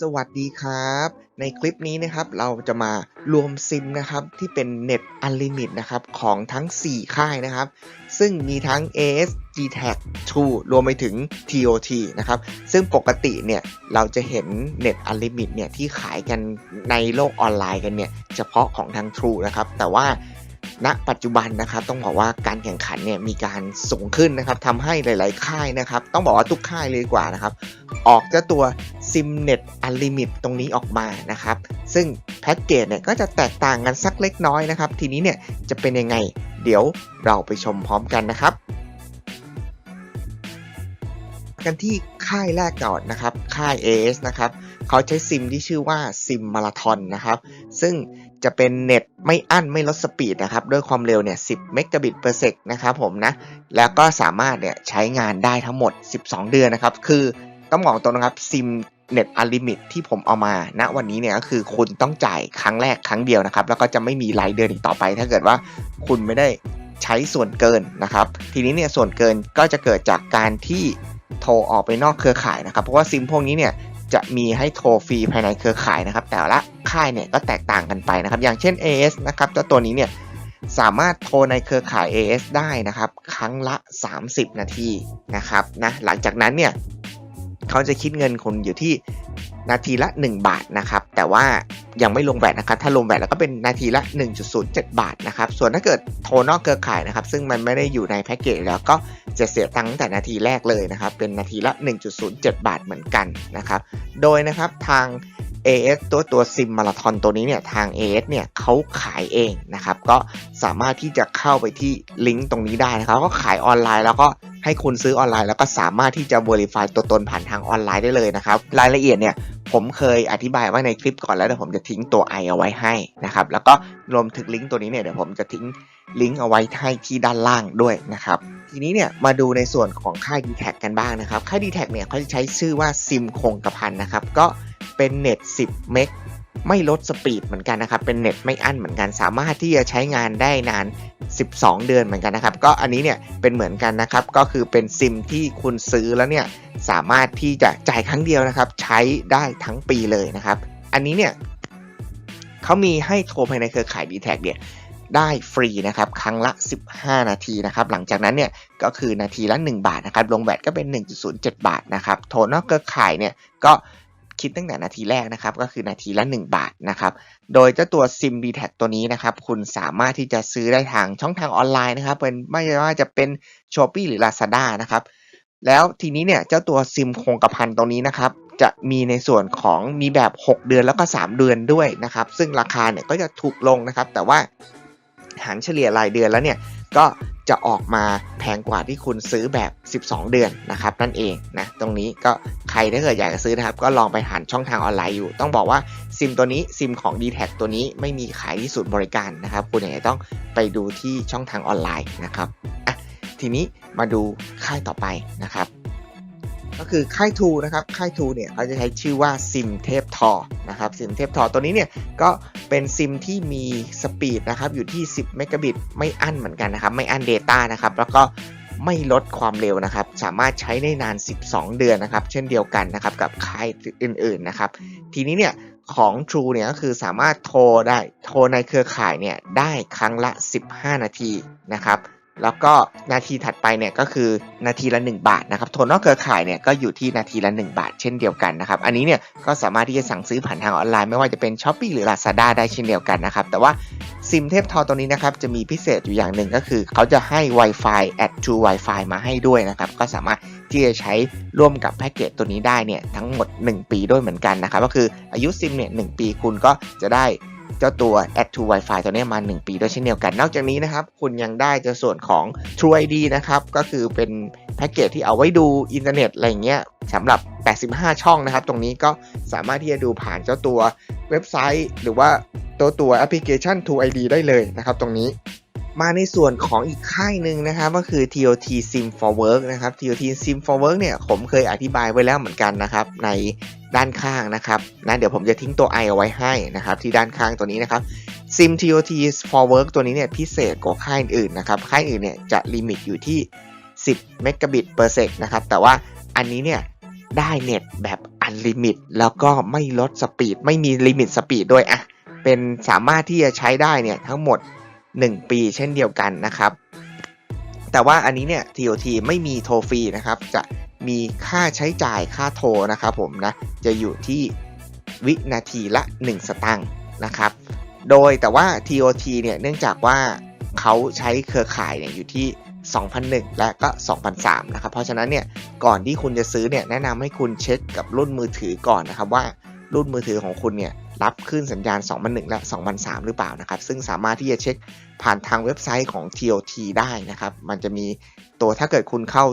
สวัสดีครับ ในคลิปนี้นะครับเราจะมารวมซิมนะครับที่เป็น Net Unlimit นะครับของทั้ง 4 ค่ายนะครับ ซึ่งมีทั้ง AS Gtag True รวมไปถึง TOT นะครับ ซึ่งปกติเนี่ยเราจะเห็น Net Unlimit เนี่ยที่ขายกันในโลกออนไลน์กันเนี่ยเฉพาะของทาง True นะครับ แต่ว่า ณปัจจุบันนะครับต้องบอกว่าการแข่งขันเนี่ยมีการสูงขึ้นนะครับทำให้หลาย ๆ ค่ายนะครับ ต้องบอกว่าทุกค่ายเลยกว่านะครับ ออกเจ้าตัว SimNet Unlimit ตรงนี้ออกมานะครับ ซึ่งแพ็กเกจเนี่ยก็จะแตกต่างกันสักเล็กน้อยนะครับ ทีนี้เนี่ยจะเป็นยังไง เดี๋ยวเราไปชมพร้อมกันนะครับ กันที่ค่ายแรกก่อนนะครับ ค่าย AS นะครับเขาใช้ซิมที่ชื่อว่าซิมมาราทอนนะครับ ซึ่ง จะเป็นเน็ตไม่อั้นไม่ลดสปีดนะครับด้วยความเร็วเนี่ย 10 เมกะบิต per sec นะครับผมนะ แล้วก็สามารถเนี่ยใช้งานได้ทั้งหมด 12 เดือนนะครับ คือต้องบอกตรงนะครับซิมเน็ตอลิมิตที่ผมเอามาณวันนี้เนี่ยก็คือคุณต้องจ่ายครั้งแรกครั้งเดียวนะครับ แล้วก็จะไม่มีรายเดือนอีกต่อไป ถ้าเกิดว่าคุณไม่ได้ใช้ส่วนเกินนะครับ ทีนี้เนี่ยส่วนเกินก็จะเกิดจากการที่โทรออกไปนอกเครือข่ายนะครับ เพราะว่าซิมพวกนี้เนี่ย จะมีให้โทรฟรีภายในเครือข่ายนะครับ แต่ละค่ายเนี่ยก็แตกต่างกันไปนะครับ อย่างเช่น AS นะครับเจ้าตัวนี้เนี่ยสามารถโทรในเครือข่าย AS ได้นะครับ ครั้งละ 30 นาทีนะครับนะหลังจากนั้นเนี่ยเขาจะคิดเงินคุณอยู่ที่นาทีละ 1 บาทนะครับ แต่ว่ายังไม่ลงแบตนะครับ ถ้าลงแบตแล้วก็เป็นนาทีละ 1.07 บาทนะครับ ส่วนถ้าเกิดโทรนอกเครือข่ายนะครับ ซึ่งมันไม่ได้อยู่ในแพ็กเกจแล้วก็ จะเสียตังค์ตั้งแต่นาทีแรกเลยนะครับ เป็นนาทีละ 1.07 บาทเหมือนกันนะครับ โดยนะครับทาง AS ตัวตัวซิมมาราทอนตัวนี้เนี่ยทาง AS เนี่ยเขาขายเองนะครับ ก็สามารถที่จะเข้าไปที่ลิงก์ตรงนี้ได้นะครับก็ขายออนไลน์แล้วก็ให้คุณซื้อออนไลน์ แล้วก็สามารถที่จะ Verify ตัวตนผ่านทางออนไลน์ได้เลยนะครับ รายละเอียดเนี่ย ผมเคยอธิบายไว้ในคลิปก่อนแล้วเดี๋ยวผมจะทิ้งตัว i เอาไว้ให้นะครับแล้วก็รวมถึงลิงก์ตัวนี้เนี่ยเดี๋ยวผมจะทิ้งลิงก์เอาไว้ให้ที่ด้านล่างด้วยนะครับทีนี้เนี่ยมาดูในส่วนของค่าย d t แทกันบ้างนะครับค่าย d t แทเนี่ยเขาจะใช้ชื่อว่าซิมคงกระพันนะครับก็เป็นเน็ต10เมก ไม่ลดสปีดเหมือนกันนะครับ เป็นเน็ตไม่อั้นเหมือนกัน สามารถที่จะใช้งานได้นาน 12 เดือนเหมือนกันนะครับ ก็อันนี้เนี่ยเป็นเหมือนกันนะครับ ก็คือเป็นซิมที่คุณซื้อแล้วเนี่ยสามารถที่จะจ่ายครั้งเดียวนะครับ ใช้ได้ทั้งปีเลยนะครับ อันนี้เนี่ยเขามีให้โทรภายในเครือข่าย d t แทเนี่ยได้ฟรีนะครับครั้งละ 15 นาทีนะครับหลังจากนั้นเนี่ยก็คือนาทีละ 1 บาทนะครับลงแบตก็เป็น 1.07 บาทนะครับโทรนอกเครือข่ายเนี่ยก็ คิดตั้งแต่นาทีแรกนะครับ ก็คือนาทีละ 1 บาทนะครับ โดยเจ้าตัว SIM d t แทตัวนี้นะครับ คุณสามารถที่จะซื้อได้ทางช่องทางออนไลน์นะครับ เป็นไม่ว่าจะเป็น s h อ p e e หรือ Lazada นะครับ แล้วทีนี้เนี่ยเจ้าตัวซิมคงกระพันตรงนี้นะครับ จะมีในส่วนของมีแบบ 6 เดือนแล้วก็ 3 เดือนด้วยนะครับ ซึ่งราคาเนี่ยก็จะถูกลงนะครับ แต่ว่าหารเฉลี่ยรายเดือนแล้วเนี่ยก็ จะออกมาแพงกว่าที่คุณซื้อแบบ 12 เดือนนะครับนั่นเองนะตรงนี้ก็ใครถ้าเกิดอยากจะซื้อนะครับก็ลองไปหาช่องทางออนไลน์อยู่ ต้องบอกว่าซิมตัวนี้ซิมของ d t แทตัวนี้ไม่มีขายที่ศูนย์บริการนะครับ คุณอาจจะต้องไปดูที่ช่องทางออนไลน์นะครับอะทีนี้มาดูค่ายต่อไปนะครับ ก็คือค่ายทูนะครับค่ายทูเนี่ยเขาจะใช้ชื่อว่าซิมเทพทอนะครับซิมเทพทอตัวนี้เนี่ยก็เป็นซิมที่มีสปีดนะครับอยู่ที่ 10เมกะบิตไม่อั้นเหมือนกันนะครับไม่อั้น Data นะครับแล้วก็ไม่ลดความเร็วนะครับ สามารถใช้ได้นาน 12 เดือนนะครับ เช่นเดียวกันนะครับกับค่ายอื่นๆนะครับ ทีนี้เนี่ยของ True เนี่ยก็คือสามารถโทรได้โทรในเครือข่ายเนี่ยได้ครั้งละ 15 นาทีนะครับ แล้วก็นาทีถัดไปเนี่ยก็คือนาทีละ 1 บาทนะครับโทรนอกเครือข่ายเนี่ยก็อยู่ที่นาทีละ 1 บาท เช่นเดียวกันนะครับ อันนี้เนี่ยก็สามารถที่จะสั่งซื้อผ่านทางออนไลน์ไม่ว่าจะเป็น s h อ p e e หรือ Lazada ได้เช่นเดียวกันนะครับ แต่ว่าซิมเทพทอตัวนี้นะครับจะมีพิเศษอยู่อย่างหนึ่งก็คือ เขาจะให้ Wi-Fi add to Wi-Fi มาให้ด้วยนะครับ ก็สามารถที่จะใช้ร่วมกับแพ็กเกจตัวนี้ได้เนี่ยทั้งหมด 1 ปีด้วยเหมือนกันนะครับก็คืออายุซิมเนี่ยหปีคุณก็จะได้ เจ้าตัว Add to Wi-Fi ตัวนี้มา 1 ปีด้วยเช่นเดียวกัน นอกจากนี้นะครับ คุณยังได้จ้าส่วนของ True ID นะครับ ก็คือเป็นแพ็กเกจที่เอาไว้ดูอินเทอร์เน็ตอะไรเงี้ยสำหรับ 85 ช่องนะครับ ตรงนี้ก็สามารถที่จะดูผ่านเจ้าตัวเว็บไซต์ หรือว่าตัวตัวแอปพลิเคชัน True ID ได้เลยนะครับตรงนี้มาในส่วนของอีกค่ายหนึ่งนะครับก็คือ TOT Sim for Work นะครับ TOT Sim for Work เนี่ยผมเคยอธิบายไว้แล้วเหมือนกันนะครับ ใน ด้านข้างนะครับนะเดี๋ยวผมจะทิ้งตัว i เอาไว้ให้นะครับที่ด้านข้างตัวนี้นะครับ Sim TOT for Work ตัวนี้เนี่ยพิเศษกว่าค่ายอื่นนะครับค่ายอื่นเนี่ยจะลิมิตอยู่ที่ 10 เมกะบิต per sec นะครับแต่ว่าอันนี้เนี่ยได้เน็ตแบบอันลิมิตแล้วก็ไม่ลดสปีดไม่มีลิมิตสปีดด้วยอะเป็นสามารถที่จะใช้ได้เนี่ยทั้งหมด 1 ปีเช่นเดียวกันนะครับ แต่ว่าอันนี้เนี่ย TOT ไม่มีโทรฟรีนะครับจะ มีค่าใช้จ่ายค่าโทรนะครับผมนะจะอยู่ที่วินาทีละ 1 สตางค์นะครับ โดยแต่ว่า TOT เนี่ยเนื่องจากว่าเขาใช้เครือข่ายเนี่ยอยู่ที่2001 และก็2003นะครับ เพราะฉะนั้นเนี่ยก่อนที่คุณจะซื้อเนี่ยแนะนำให้คุณเช็คกับรุ่นมือถือก่อนนะครับว่ารุ่นมือถือของคุณเนี่ยรับคลื่นสัญญาณ 2001 และ 2003 หรือเปล่านะครับ ซึ่งสามารถที่จะเช็คผ่านทางเว็บไซต์ของ TOT ได้นะครับ มันจะมีตัวถ้าเกิดคุณเข้า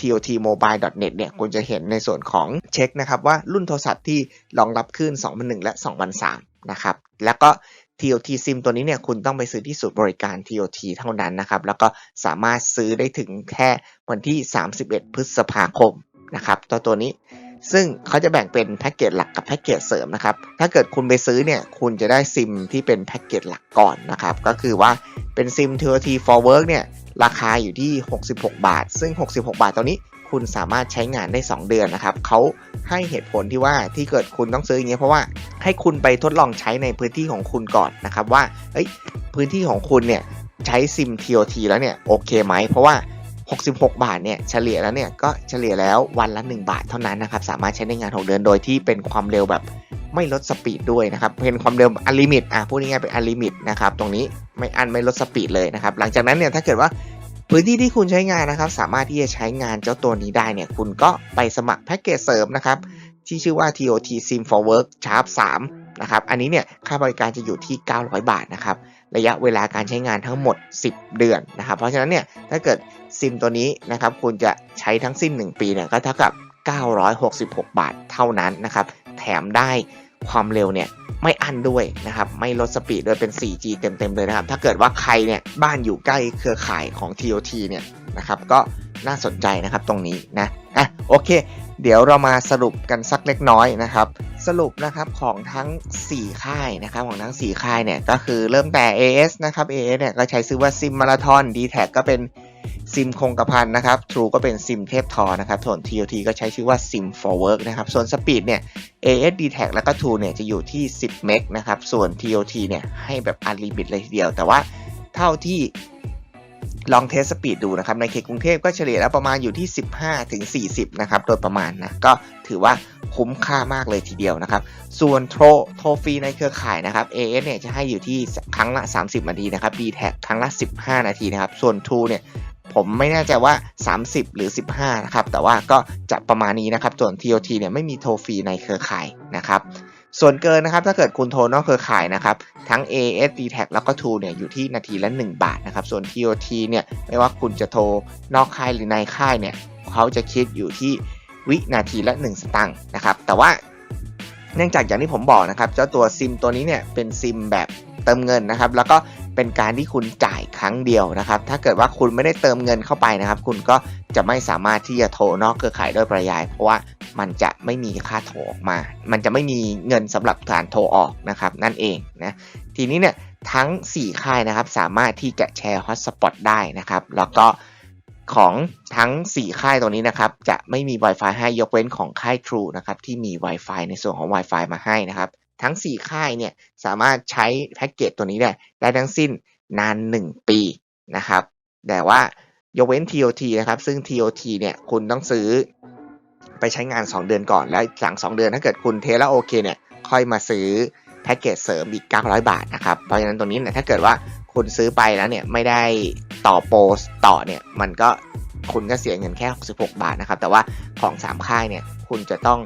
totmobile.net เนี่ยคุณจะเห็นในส่วนของเช็คนะครับว่ารุ่นโทรศัพท์ที่รองรับคลื่น2001 และ 2003 นะครับ แล้วก็ TOT SIM ตัวนี้เนี่ยคุณต้องไปซื้อที่ศูนย์บริการ TOT เท่านั้นนะครับ แล้วก็สามารถซื้อได้ถึงแค่วันที่ 31 พฤษภาคมนะครับตัวตัวนี้ ซึ่งเขาจะแบ่งเป็นแพ็กเกจหลักกับแพ็กเกจเสริมนะครับ ถ้าเกิดคุณไปซื้อเนี่ย คุณจะได้ซิมที่เป็นแพ็กเกจหลักก่อนนะครับ ก็คือว่าเป็นซิม TOT for Work เนี่ย ราคาอยู่ที่ 66 บาท ซึ่ง 66 บาทตัวนี้คุณสามารถใช้งานได้ 2 เดือนนะครับ เขาให้เหตุผลที่ว่าที่เกิดคุณต้องซื้ออย่างเงี้ยเพราะว่าให้คุณไปทดลองใช้ในพื้นที่ของคุณก่อนนะครับว่า เอ้ย พื้นที่ของคุณเนี่ยใช้ซิม TOT แล้วเนี่ยโอเคไหม เพราะว่า 66 บาทเนี่ยเฉลี่ยแล้วเนี่ยก็เฉลี่ยแล้ววันละ 1 บาทเท่านั้นนะครับ สามารถใช้ในงาน 6 เดือนโดยที่เป็นความเร็วแบบไม่ลดสปีดด้วยนะครับเป็นความเร็วอันลิมิตอะพูดง่ายๆเป็นอันลิมิตนะครับตรงนี้ไม่อันไม่ลดสปีดเลยนะครับหลังจากนั้นเนี่ยถ้าเกิดว่าพื้นที่ที่คุณใช้งานนะครับสามารถที่จะใช้งานเจ้าตัวนี้ได้เนี่ยคุณก็ไปสมัครแพ็กเกจเสริมนะครับที่ชื่อว่า TOT Sim for Work Sharp 3 นะครับ อันนี้เนี่ยค่าบริการจะอยู่ที่ 900 บาทนะครับ ระยะเวลาการใช้งานทั้งหมด 10 เดือนนะครับ เพราะฉะนั้นเนี่ยถ้าเกิดซิมตัวนี้นะครับคุณจะใช้ทั้งสิ้น 1 ปีเนี่ยก็เท่ากับ 966 บาทเท่านั้นนะครับ แถมได้ความเร็วเนี่ยไม่อันด้วยนะครับ ไม่ลดสปีดด้วยเป็น 4G เต็มๆเลยนะครับ ถ้าเกิดว่าใครเนี่ยบ้านอยู่ใกล้เครือข่ายของ TOT เนี่ยนะครับก็น่าสนใจนะครับตรงนี้นะอะโอเค เดี๋ยวเรามาสรุปกันสักเล็กน้อยนะครับ สรุปนะครับของทั้ง 4 ค่ายนะครับของทั้ง 4 ค่ายเนี่ยก็คือเริ่มแต่ AS นะครับ AS เนี่ยก็ใช้ชื่อว่าซิมมาราทอน d t แทก็เป็นซิมคงกระพันนะครับ True ก็เป็นซิมเทพทอนะครับส่วน TOT ก็ใช้ชื่อว่าซิม for work นะครับ ส่วนสปีดเนี่ย AS d t แทแล้วก็ True เนี่ยจะอยู่ที่ 10 เมกนะครับ ส่วน TOT เนี่ยให้แบบอันลิมิตเลยทีเดียว แต่ว่าเท่าที่ ลองเทสสปีดดูนะครับ ในเขตกรุงเทพก็เฉลี่ยแล้วประมาณอยู่ที่ 15 ถึง 40 นะครับ โดยประมาณนะ ก็ถือว่าคุ้มค่ามากเลยทีเดียวนะครับ ส่วนโทรโทรฟรีในเครือข่ายนะครับ AS เนี่ยจะให้อยู่ที่ครั้งละ 30 นาทีนะครับ d t แทครั้งละ 15 นาทีนะครับ ส่วน True เนี่ยผมไม่แน่ใจว่า 30 หรือ 15 นะครับ แต่ว่าก็จะประมาณนี้นะครับ ส่วน TOT เนี่ยไม่มีโทรฟรีในเครือข่ายนะครับ ส่วนเกินนะครับถ้าเกิดคุณโทรนอกเครือข่ายนะครับทั้ง AS d t แทแล้วก็ True เนี่ยอยู่ที่นาทีละ 1 บาทนะครับส่วน TOT เนี่ยไม่ว่าคุณจะโทรนอกค่ายหรือในค่ายเนี่ยเขาจะคิดอยู่ที่วินาทีละ 1 สตางค์นะครับแต่ว่าเนื่องจากอย่างที่ผมบอกนะครับเจ้าตัวซิมตัวนี้เนี่ยเป็นซิมแบบเติมเงินนะครับแล้วก็เป็นการที่คุณจ่ายครั้งเดียวนะครับถ้าเกิดว่าคุณไม่ได้เติมเงินเข้าไปนะครับ คุณก็จะไม่สามารถที่จะโทรนอกเครือข่ายโดยปริยาย เพราะว่า มันจะไม่มีค่าโทรออกมา มันจะไม่มีเงินสำหรับการโทรออกนะครับ นั่นเองนะ ทีนี้เนี่ยทั้ง 4 ค่ายนะครับ สามารถที่จะแชร์ฮอตสปอตได้นะครับ แล้วก็ของทั้ง 4 ค่ายตรงนี้นะครับ จะไม่มี Wi-Fi ให้ยกเว้นของค่าย True นะครับ ที่มี Wi-Fi ในส่วนของ Wi-Fi มาให้นะครับ ทั้ง 4 ค่ายเนี่ยสามารถใช้แพ็กเกจตัวนี้ได้ได้ทั้งสิ้นนาน 1 ปีนะครับ แต่ว่ายกเว้น TOT นะครับ ซึ่ง TOT เนี่ยคุณต้องซื้อ ไปใช้งาน 2 เดือนก่อน แล้วหลัง 2 เดือนถ้าเกิดคุณเทแล้วโอเคเนี่ย ค่อยมาซื้อแพ็กเกจเสริมอีก 900 บาทนะครับ เพราะฉะนั้นตรงนี้เนี่ยถ้าเกิดว่าคุณซื้อไปแล้วเนี่ยไม่ได้ต่อโปรต่อเนี่ยมันก็คุณก็เสียเงินแค่ 66 บาทนะครับ แต่ว่าของ 3 ค่ายเนี่ยคุณจะต้อง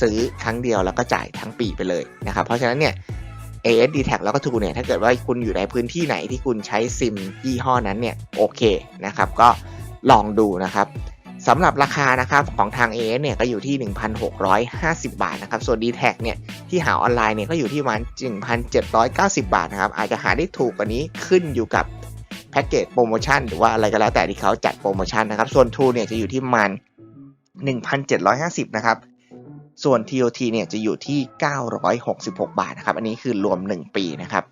ซื้อครั้งเดียวแล้วก็จ่ายทั้งปีไปเลยนะครับ เพราะฉะนั้นเนี่ย AS d t แทแล้วก็ True เนี่ยถ้าเกิดว่าคุณอยู่ในพื้นที่ไหนที่คุณใช้ซิมยี่ห้อนั้นเนี่ยโอเคนะครับ ก็ลองดูนะครับ สำหรับราคานะครับของทาง AS เนี่ยก็อยู่ที่ 1,650 บาทนะครับ ส่วน d t แทเนี่ยที่หาออนไลน์เนี่ยก็อยู่ที่ประมาณ1,790 บาทนะครับ อาจจะหาได้ถูกกว่านี้ขึ้นอยู่กับแพ็กเกจโปรโมชั่นหรือว่าอะไรก็แล้วแต่ที่เขาจัดโปรโมชั่นนะครับ ส่วน True เนี่ยจะอยู่ที่ประมาณ1,750 นะครับส่วน TOT เนี่ยจะอยู่ที่ 966 บาทนะครับ อันนี้คือรวม 1 ปีนะครับ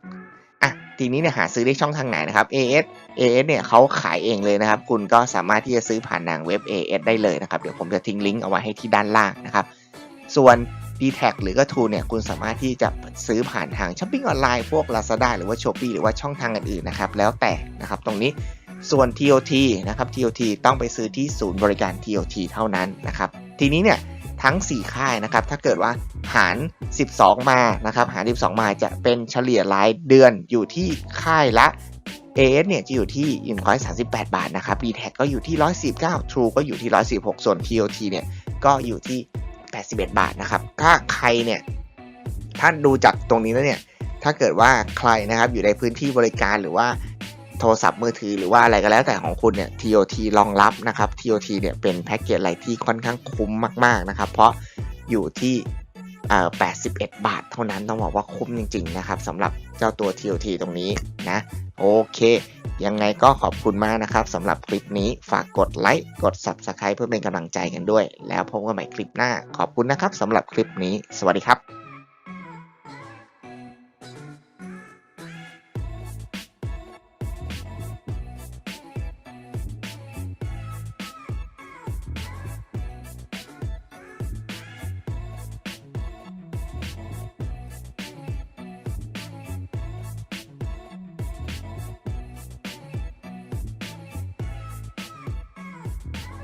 ทีนี้เนี่ยหาซื้อได้ช่องทางไหนนะครับ AS AS เนี่ยเขาขายเองเลยนะครับ คุณก็สามารถที่จะซื้อผ่านทางเว็บ AS ได้เลยนะครับ เดี๋ยวผมจะทิ้งลิงก์เอาไว้ให้ที่ด้านล่างนะครับ ส่วน d t แทหรือก็ทูเนี่ยคุณสามารถที่จะซื้อผ่านทางช้อปปิ้งออนไลน์พวก Lazada หรือว่า Shopee หรือว่าช่องทางอื่นๆนะครับ แล้วแต่นะครับตรงนี้ส่วน TOT นะครับ TOT ต้องไปซื้อที่ศูนย์บริการ TOT เท่านั้นนะครับ ทีนี้เนี่ย ทั้ง 4 ค่ายนะครับ ถ้าเกิดว่าหาร 12 มานะครับหาร 12 มาจะเป็นเฉลี่ยรายเดือนอยู่ที่ค่ายละ AS เนี่ยจะอยู่ที่ 138 บาทนะครับ d t แทก็อยู่ที่149 True ก็อยู่ที่146ส่วน TOT เนี่ยก็อยู่ที่ 81 บาทนะครับ ถ้าใครเนี่ยท่านดูจากตรงนี้แล้วเนี่ย ถ้าเกิดว่าใครนะครับอยู่ในพื้นที่บริการหรือว่า ทรศัพท์มือถือหรือว่าอะไรก็แล้วแต่ของคุณเนี่ย TOT รองรับนะครับ TOT เนี่ยเป็นแพ็กเกจอะไรที่ค่อนข้างคุ้มมากๆนะครับ เพราะอยู่ที่81 บาทเท่านั้นต้องบอกว่าคุ้มจริง ๆ นะครับสำหรับเจ้าตัว TOT ตรงนี้นะ โอเค ยังไงก็ขอบคุณมากนะครับสำหรับคลิปนี้ฝากกดไลค์กด Subscribe เพื่อเป็นกำลังใจกันด้วย แล้วพบกันใหม่คลิปหน้า ขอบคุณนะครับสำหรับคลิปนี้ สวัสดีครับ